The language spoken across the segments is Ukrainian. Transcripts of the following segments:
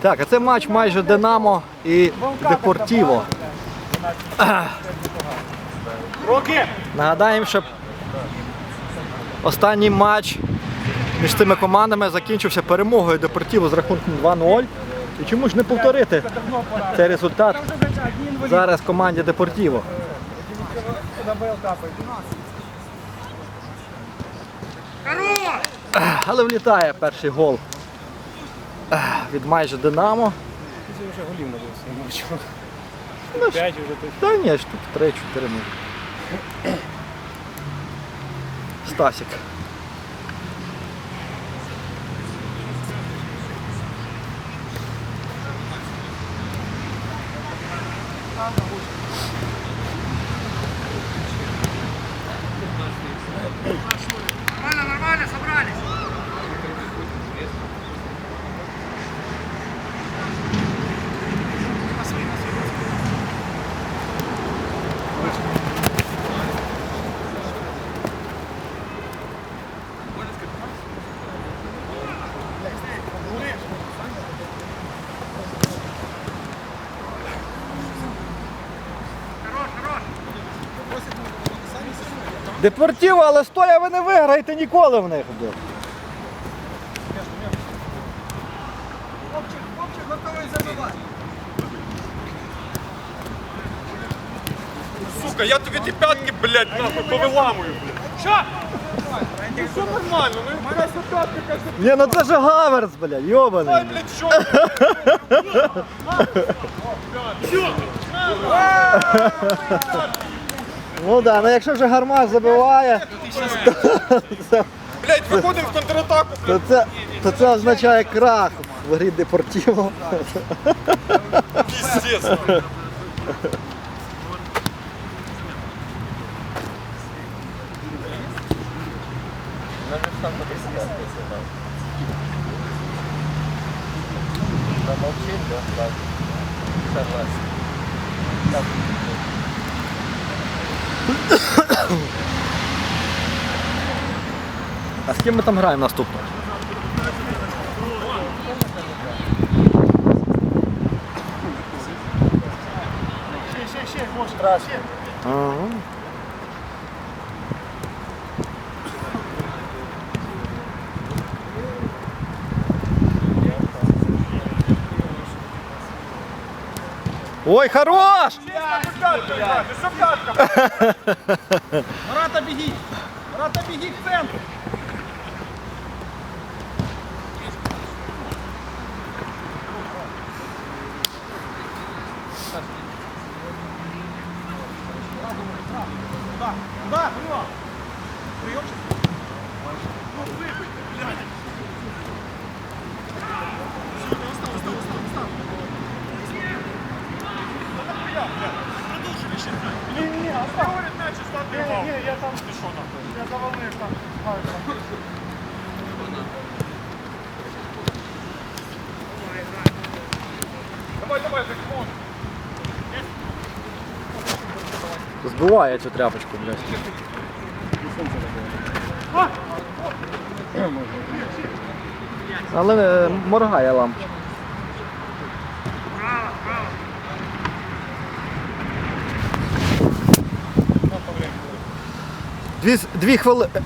Так, а це матч майже Динамо і Депортіво. Руки! Нагадаємо, що останній матч між цими командами закінчився перемогою Депортіво з рахунком 2-0. І чому ж не повторити цей результат зараз команді Депортіво? Але влітає перший гол від майже Динамо. Ти вже голів набився, я Ну. П'ять вже точно. Та ні, штук 3-4 може. Стасік. Нормально, Депортіво, але стоя ви не виграєте ніколи в них. Хлопчик, хлопчик готовий забивати. Сука, я тобі ті п'ятки, блядь, нахуй повиламую, блядь. Що? Ну все нормально, ну якраз на п'ятки, каже, Ні, ну це ж Гаверс, бля, йобаний. ай, блядь, що? Ну да, ну якщо вже гармаш забиває, Блядь, виходимо в контратаку, то це, то це означає крах в грі Депортіво. піздець. А з ким ми там граємо наступно? Ще, ще, ще, може. Ще. Ага. Ой, хорош! Марата бігіть! Марата бігіть в центр! Куда? Куда? Куда? Приемчик? Ну, выбыть, блядь! Ні, я там, що нахуй? я завалив там. Давай, давай, закон. Збиває цю тряпочку, блядь. Але е, моргає лампочка. Дві, дві хвилини.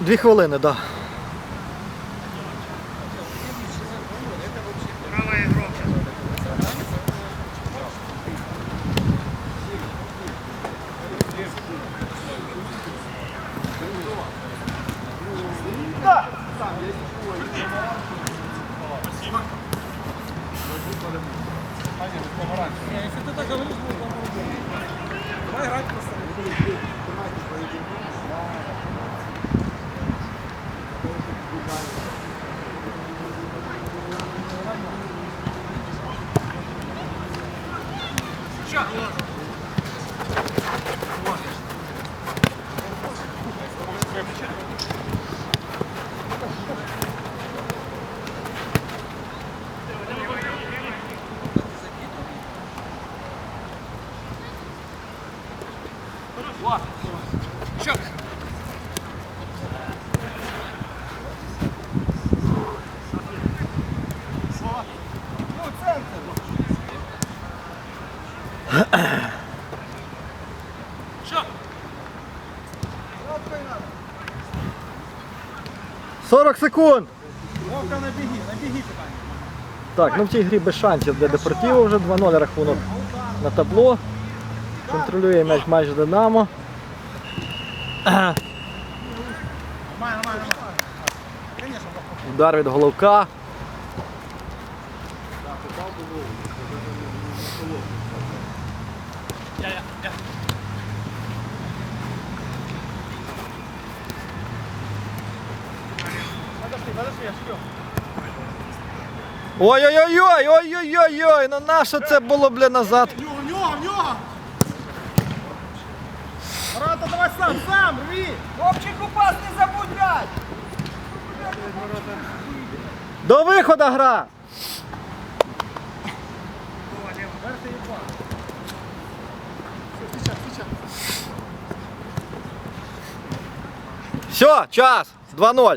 Дві хвилини, так. Да. Если ты так говоришь, то Давай играть просто. 40 секунд! Вовка, набіги, набіги тебе. Так, ну в цій грі без шансів для Депортіво вже 2-0 рахунок на табло. Контролює м'яч майже Динамо. Удар від головка. Ой-ой-ой, ой-ой-ой, ну нащо це було, бля, назад? Марата, давай сам, сам, рви! Хлопчику пас не забудь дать! До виходу гра! Все, час, 2-0.